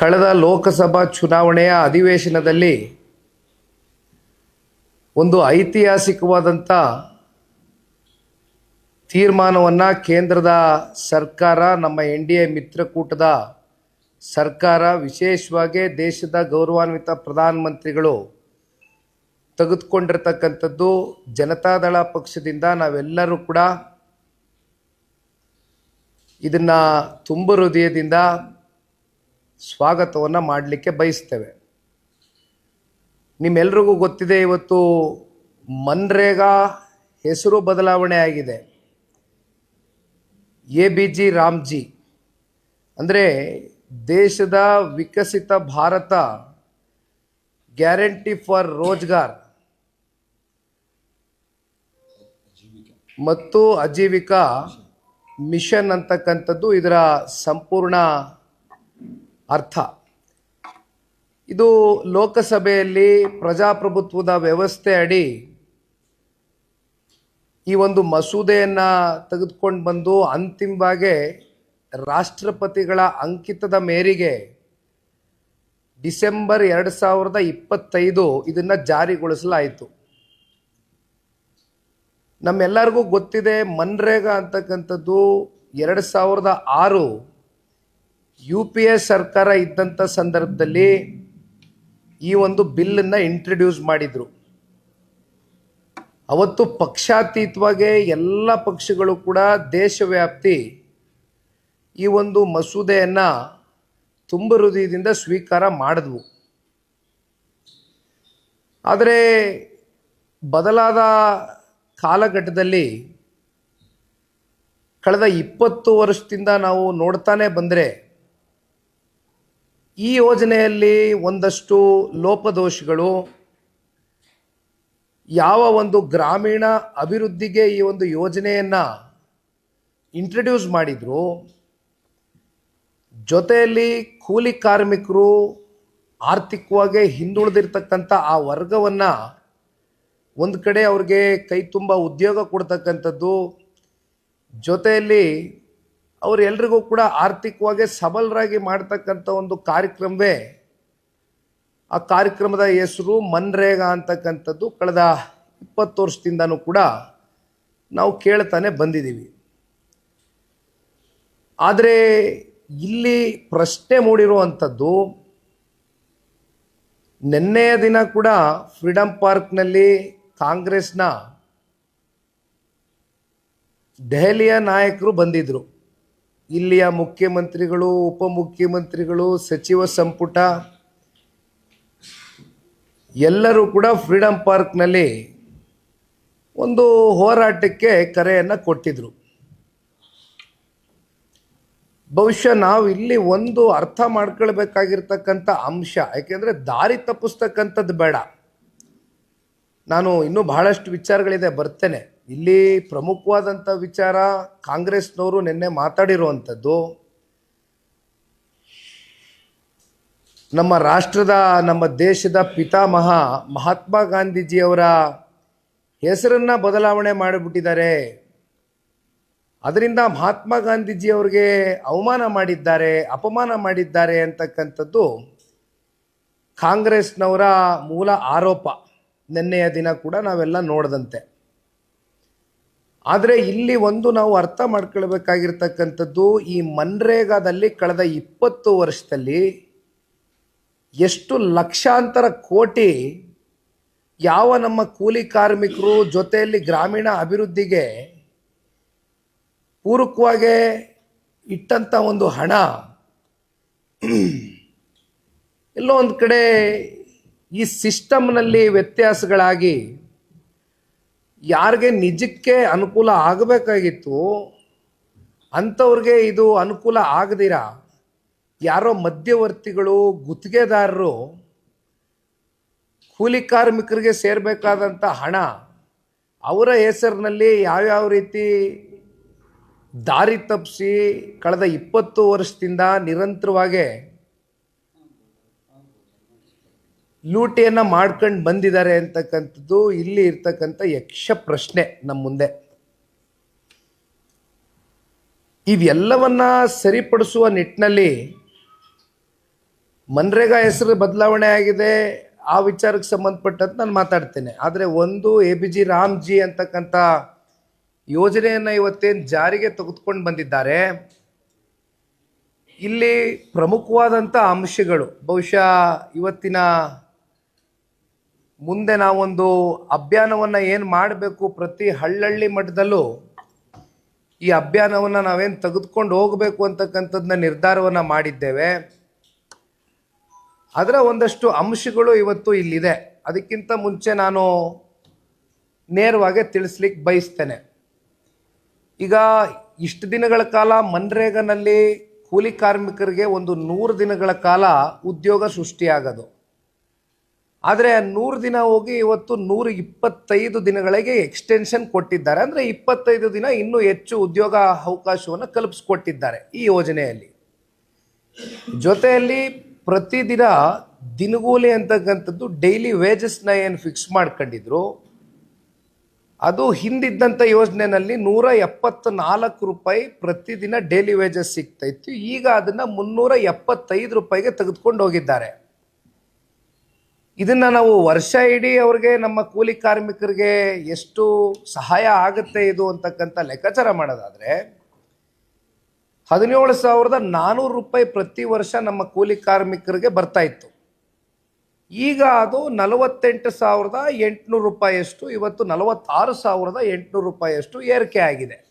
ಕಳೆದ ಲೋಕಸಭಾ ಚುನಾವಣೆಯ ಅಧಿವೇಶನದಲ್ಲಿ ಒಂದು ಐತಿಹಾಸಿಕವಾದಂಥ ತೀರ್ಮಾನವನ್ನು ಕೇಂದ್ರದ ಸರ್ಕಾರ, ನಮ್ಮ ಎನ್ ಡಿ ಎ ಮಿತ್ರಕೂಟದ ಸರ್ಕಾರ, ವಿಶೇಷವಾಗಿ ದೇಶದ ಗೌರವಾನ್ವಿತ ಪ್ರಧಾನಮಂತ್ರಿಗಳು ತೆಗೆದುಕೊಂಡಿರ್ತಕ್ಕಂಥದ್ದು ಜನತಾದಳ ಪಕ್ಷದಿಂದ ನಾವೆಲ್ಲರೂ ಕೂಡ ಇದನ್ನು ತುಂಬ ಹೃದಯದಿಂದ ಸ್ವಾಗತವನ್ನು ಮಾಡಲಿಕ್ಕೆ ಬಯಸ್ತೇವೆ. ನಿಮ್ಮೆಲ್ರಿಗೂ ಗೊತ್ತಿದೆ, ಇವತ್ತು ಮನ್ರೇಗಾ ಹೆಸರು ಬದಲಾವಣೆ ಆಗಿದೆ. A B G Ramji. ಅಂದರೆ ದೇಶದ ವಿಕಸಿತ ಭಾರತ ಗ್ಯಾರಂಟಿ ಫಾರ್ ರೋಜ್ಗಾರ್ ಮತ್ತು ಅಜೀವಿಕಾ ಮಿಷನ್ ಅಂತಕ್ಕಂಥದ್ದು ಇದರ ಸಂಪೂರ್ಣ ಅರ್ಥ. ಇದು ಲೋಕಸಭೆಯಲ್ಲಿ ಪ್ರಜಾಪ್ರಭುತ್ವದ ವ್ಯವಸ್ಥೆ ಅಡಿ ಈ ಒಂದು ಮಸೂದೆಯನ್ನು ತೆಗೆದುಕೊಂಡು ಬಂದು ಅಂತಿಮವಾಗಿ ರಾಷ್ಟ್ರಪತಿಗಳ ಅಂಕಿತದ ಮೇರೆಗೆ ಡಿಸೆಂಬರ್ ಎರಡು ಸಾವಿರದ ಇಪ್ಪತ್ತೈದು ಇದನ್ನು ಜಾರಿಗೊಳಿಸಲಾಯಿತು. ನಮ್ಮೆಲ್ಲರಿಗೂ ಗೊತ್ತಿದೆ ಮನ್ರೇಗಾ ಅಂತಕ್ಕಂಥದ್ದು ಎರಡು ಸಾವಿರದ ಆರು ಯು ಪಿ ಎ ಸರ್ಕಾರ ಇದ್ದಂಥ ಸಂದರ್ಭದಲ್ಲಿ ಈ ಒಂದು ಬಿಲ್ಲನ್ನು ಇಂಟ್ರಡ್ಯೂಸ್ ಮಾಡಿದರು. ಅವತ್ತು ಪಕ್ಷಾತೀತವಾಗಿ ಎಲ್ಲ ಪಕ್ಷಗಳು ಕೂಡ ದೇಶವ್ಯಾಪ್ತಿ ಈ ಒಂದು ಮಸೂದೆಯನ್ನು ತುಂಬ ಹೃದಯದಿಂದ ಸ್ವೀಕಾರ ಮಾಡಿದ್ವು. ಆದರೆ ಬದಲಾದ ಕಾಲಘಟ್ಟದಲ್ಲಿ ಕಳೆದ ಇಪ್ಪತ್ತು ವರ್ಷದಿಂದ ನಾವು ನೋಡ್ತಾನೆ ಬಂದರೆ ಈ ಯೋಜನೆಯಲ್ಲಿ ಒಂದಷ್ಟು ಲೋಪದೋಷಗಳು, ಯಾವ ಒಂದು ಗ್ರಾಮೀಣ ಅಭಿವೃದ್ಧಿಗೆ ಈ ಒಂದು ಯೋಜನೆಯನ್ನು ಇಂಟ್ರಡ್ಯೂಸ್ ಮಾಡಿದ್ರು, ಜೊತೆಯಲ್ಲಿ ಕೂಲಿ ಕಾರ್ಮಿಕರು ಆರ್ಥಿಕವಾಗಿ ಹಿಂದುಳಿದಿರ್ತಕ್ಕಂಥ ಆ ವರ್ಗವನ್ನು ಒಂದು ಕಡೆ ಅವ್ರಿಗೆ ಕೈ ತುಂಬ ಉದ್ಯೋಗ ಕೊಡ್ತಕ್ಕಂಥದ್ದು, ಜೊತೆಯಲ್ಲಿ ಅವರೆಲ್ರಿಗೂ ಕೂಡ ಆರ್ಥಿಕವಾಗಿ ಸಬಲರಾಗಿ ಮಾಡ್ತಕ್ಕಂಥ ಒಂದು ಕಾರ್ಯಕ್ರಮವೇ ಆ ಕಾರ್ಯಕ್ರಮದ ಹೆಸರು ಮನ್ರೇಗಾ ಅಂತಕ್ಕಂಥದ್ದು. ಕಳೆದ ಇಪ್ಪತ್ತು ವರ್ಷದಿಂದನೂ ಕೂಡ ನಾವು ಕೇಳ್ತಾನೆ ಬಂದಿದ್ದೀವಿ. ಆದರೆ ಇಲ್ಲಿ ಪ್ರಶ್ನೆ ಮೂಡಿರುವಂಥದ್ದು, ನಿನ್ನೆಯ ದಿನ ಕೂಡ ಫ್ರೀಡಂ ಪಾರ್ಕ್ನಲ್ಲಿ ಕಾಂಗ್ರೆಸ್ನ ದೆಹಲಿಯ ನಾಯಕರು ಬಂದಿದ್ದರು ಇಲ್ಲಿಯ ಮುಖ್ಯಮಂತ್ರಿಗಳು, ಉಪಮುಖ್ಯಮಂತ್ರಿಗಳು, ಸಚಿವ ಸಂಪುಟ, ಎಲ್ಲರೂ ಕೂಡ ಫ್ರೀಡಂ ಪಾರ್ಕ್ನಲ್ಲಿ ಒಂದು ಹೋರಾಟಕ್ಕೆ ಕರೆಯನ್ನು ಕೊಟ್ಟಿದ್ರು. ಬಹುಶಃ ನಾವು ಇಲ್ಲಿ ಒಂದು ಅರ್ಥ ಮಾಡ್ಕೊಳ್ಬೇಕಾಗಿರ್ತಕ್ಕಂಥ ಅಂಶ, ಯಾಕೆಂದರೆ ದಾರಿ ತಪ್ಪಿಸ್ತಕ್ಕಂಥದ್ದು ಬೇಡ. ನಾನು ಇನ್ನೂ ಬಹಳಷ್ಟು ವಿಚಾರಗಳಿದೆ, ಬರ್ತೇನೆ. ಇಲ್ಲಿ ಪ್ರಮುಖವಾದಂಥ ವಿಚಾರ ಕಾಂಗ್ರೆಸ್ನವರು ನಿನ್ನೆ ಮಾತಾಡಿರುವಂಥದ್ದು. ನಮ್ಮ ರಾಷ್ಟ್ರದ, ನಮ್ಮ ದೇಶದ ಪಿತಾಮಹ ಮಹಾತ್ಮ ಗಾಂಧೀಜಿಯವರ ಹೆಸರನ್ನು ಬದಲಾವಣೆ ಮಾಡಿಬಿಟ್ಟಿದ್ದಾರೆ. ಅದರಿಂದ ಮಹಾತ್ಮ ಗಾಂಧೀಜಿಯವ್ರಿಗೆ ಅವಮಾನ ಮಾಡಿದ್ದಾರೆ, ಅಪಮಾನ ಮಾಡಿದ್ದಾರೆ ಅಂತಕ್ಕಂಥದ್ದು ಕಾಂಗ್ರೆಸ್ನವರ ಮೂಲ ಆರೋಪ. ನಿನ್ನೆಯ ದಿನ ಕೂಡ ನಾವೆಲ್ಲ ನೋಡಿದಂತೆ. ಆದರೆ ಇಲ್ಲಿ ಒಂದು ನಾವು ಅರ್ಥ ಮಾಡ್ಕೊಳ್ಬೇಕಾಗಿರ್ತಕ್ಕಂಥದ್ದು, ಈ ಮನ್ರೇಗಾದಲ್ಲಿ ಕಳೆದ ಇಪ್ಪತ್ತು ವರ್ಷದಲ್ಲಿ ಎಷ್ಟು ಲಕ್ಷಾಂತರ ಕೋಟಿ ಯಾವ ನಮ್ಮ ಕೂಲಿ ಕಾರ್ಮಿಕರು ಜೊತೆಯಲ್ಲಿ ಗ್ರಾಮೀಣ ಅಭಿವೃದ್ಧಿಗೆ ಪೂರಕವಾಗಿ ಇಟ್ಟಂಥ ಒಂದು ಹಣ, ಎಲ್ಲೋ ಒಂದು ಕಡೆ ಈ ಸಿಸ್ಟಮ್ನಲ್ಲಿ ವ್ಯತ್ಯಾಸಗಳಾಗಿ ಯಾರಿಗೆ ನಿಜಕ್ಕೆ ಅನುಕೂಲ ಆಗಬೇಕಾಗಿತ್ತು, ಅಂಥವ್ರಿಗೆ ಇದು ಅನುಕೂಲ ಆಗದಿರ? ಯಾರೋ ಮಧ್ಯವರ್ತಿಗಳು, ಗುತ್ತಿಗೆದಾರರು, ಕೂಲಿ ಕಾರ್ಮಿಕರಿಗೆ ಸೇರಬೇಕಾದಂಥ ಹಣ, ಅವರ ಹೆಸರಿನಲ್ಲಿ ಯಾವ್ಯಾವ ರೀತಿ ದಾರಿ ತಪ್ಪಿಸಿ ಕಳೆದ ಇಪ್ಪತ್ತು ವರ್ಷದಿಂದ ನಿರಂತರವಾಗಿ ಲೂಟಿಯನ್ನು ಮಾಡ್ಕೊಂಡು ಬಂದಿದ್ದಾರೆ ಅಂತಕ್ಕಂಥದ್ದು ಇಲ್ಲಿ ಇರ್ತಕ್ಕಂಥ ಯಕ್ಷ ಪ್ರಶ್ನೆ ನಮ್ಮ ಮುಂದೆ. ಇವೆಲ್ಲವನ್ನ ಸರಿಪಡಿಸುವ ನಿಟ್ಟಿನಲ್ಲಿ ಮನ್ರೇಗಾ ಹೆಸರು ಬದಲಾವಣೆ ಆಗಿದೆ, ಆ ವಿಚಾರಕ್ಕೆ ಸಂಬಂಧಪಟ್ಟಂತ ನಾನು ಮಾತಾಡ್ತೇನೆ. ಆದರೆ ಒಂದು ಎ ಬಿ ಜಿ ರಾಮ್ಜಿ ಅಂತಕ್ಕಂಥ ಯೋಜನೆಯನ್ನು ಇವತ್ತೇನು ಜಾರಿಗೆ ತೆಗೆದುಕೊಂಡು ಬಂದಿದ್ದಾರೆ, ಇಲ್ಲಿ ಪ್ರಮುಖವಾದಂಥ ಅಂಶಗಳು, ಬಹುಶಃ ಇವತ್ತಿನ ಮುಂದೆ ನಾವೊಂದು ಅಭಿಯಾನವನ್ನು ಏನು ಮಾಡಬೇಕು ಪ್ರತಿ ಹಳ್ಳಳ್ಳಿ ಮಟ್ಟದಲ್ಲೂ ಈ ಅಭಿಯಾನವನ್ನು ನಾವೇನು ತೆಗೆದುಕೊಂಡು ಹೋಗಬೇಕು ಅಂತಕ್ಕಂಥದ್ದನ್ನ ನಿರ್ಧಾರವನ್ನು ಮಾಡಿದ್ದೇವೆ. ಅದರ ಒಂದಷ್ಟು ಅಂಶಗಳು ಇವತ್ತು ಇಲ್ಲಿದೆ. ಅದಕ್ಕಿಂತ ಮುಂಚೆ ನಾನು ನೇರವಾಗಿ ತಿಳಿಸ್ಲಿಕ್ಕೆ ಬಯಸ್ತೇನೆ. ಈಗ ಇಷ್ಟು ದಿನಗಳ ಕಾಲ ಮನ್ರೇಗನಲ್ಲಿ ಕೂಲಿ ಕಾರ್ಮಿಕರಿಗೆ ಒಂದು ನೂರು ದಿನಗಳ ಕಾಲ ಉದ್ಯೋಗ ಸೃಷ್ಟಿಯಾಗೋದು. ಆದರೆ ನೂರು ದಿನ ಹೋಗಿ ಇವತ್ತು ನೂರ ಇಪ್ಪತ್ತೈದು ದಿನಗಳಿಗೆ ಎಕ್ಸ್ಟೆನ್ಷನ್ ಕೊಟ್ಟಿದ್ದಾರೆ. ಅಂದರೆ ಇಪ್ಪತ್ತೈದು ದಿನ ಇನ್ನೂ ಹೆಚ್ಚು ಉದ್ಯೋಗ ಅವಕಾಶವನ್ನು ಕಲ್ಪಿಸ್ಕೊಟ್ಟಿದ್ದಾರೆ ಈ ಯೋಜನೆಯಲ್ಲಿ. ಜೊತೆಯಲ್ಲಿ ಪ್ರತಿದಿನ ದಿನಗೂಲಿ ಅಂತಕ್ಕಂಥದ್ದು ಡೈಲಿ ವೇಜಸ್ನ ಏನು ಫಿಕ್ಸ್ ಮಾಡ್ಕೊಂಡಿದ್ರು? ಅದು ಹಿಂದಿದ್ದಂಥ ಯೋಜನೆಯಲ್ಲಿ ನೂರ ಎಪ್ಪತ್ನಾಲ್ಕು ರೂಪಾಯಿ ಪ್ರತಿದಿನ ಡೈಲಿ ವೇಜಸ್ ಸಿಗ್ತಾ ಇತ್ತು. ಈಗ ಅದನ್ನು ಮುನ್ನೂರ ಎಪ್ಪತ್ತೈದು ರೂಪಾಯಿಗೆ ತೆಗೆದುಕೊಂಡು ಹೋಗಿದ್ದಾರೆ. ಇದನ್ನ ನಾವು ವರ್ಷ ಇಡೀ ಅವ್ರಿಗೆ ನಮ್ಮ ಕೂಲಿ ಕಾರ್ಮಿಕರಿಗೆ ಎಷ್ಟು ಸಹಾಯ ಆಗುತ್ತೆ ಇದು ಅಂತಕ್ಕಂಥ ಲೆಕ್ಕಾಚಾರ ಮಾಡೋದಾದ್ರೆ, ಹದಿನೇಳು ಸಾವಿರದ ನಾನ್ನೂರು ರೂಪಾಯಿ ಪ್ರತಿ ವರ್ಷ ನಮ್ಮ ಕೂಲಿ ಕಾರ್ಮಿಕರಿಗೆ ಬರ್ತಾ ಇತ್ತು. ಈಗ ಅದು ನಲವತ್ತೆಂಟು ಸಾವಿರದ ಎಂಟುನೂರು ರೂಪಾಯಿಯಷ್ಟು, ಇವತ್ತು ನಲವತ್ತಾರು ಸಾವಿರದ ಎಂಟುನೂರು ರೂಪಾಯಿಯಷ್ಟು ಏರಿಕೆ ಆಗಿದೆ.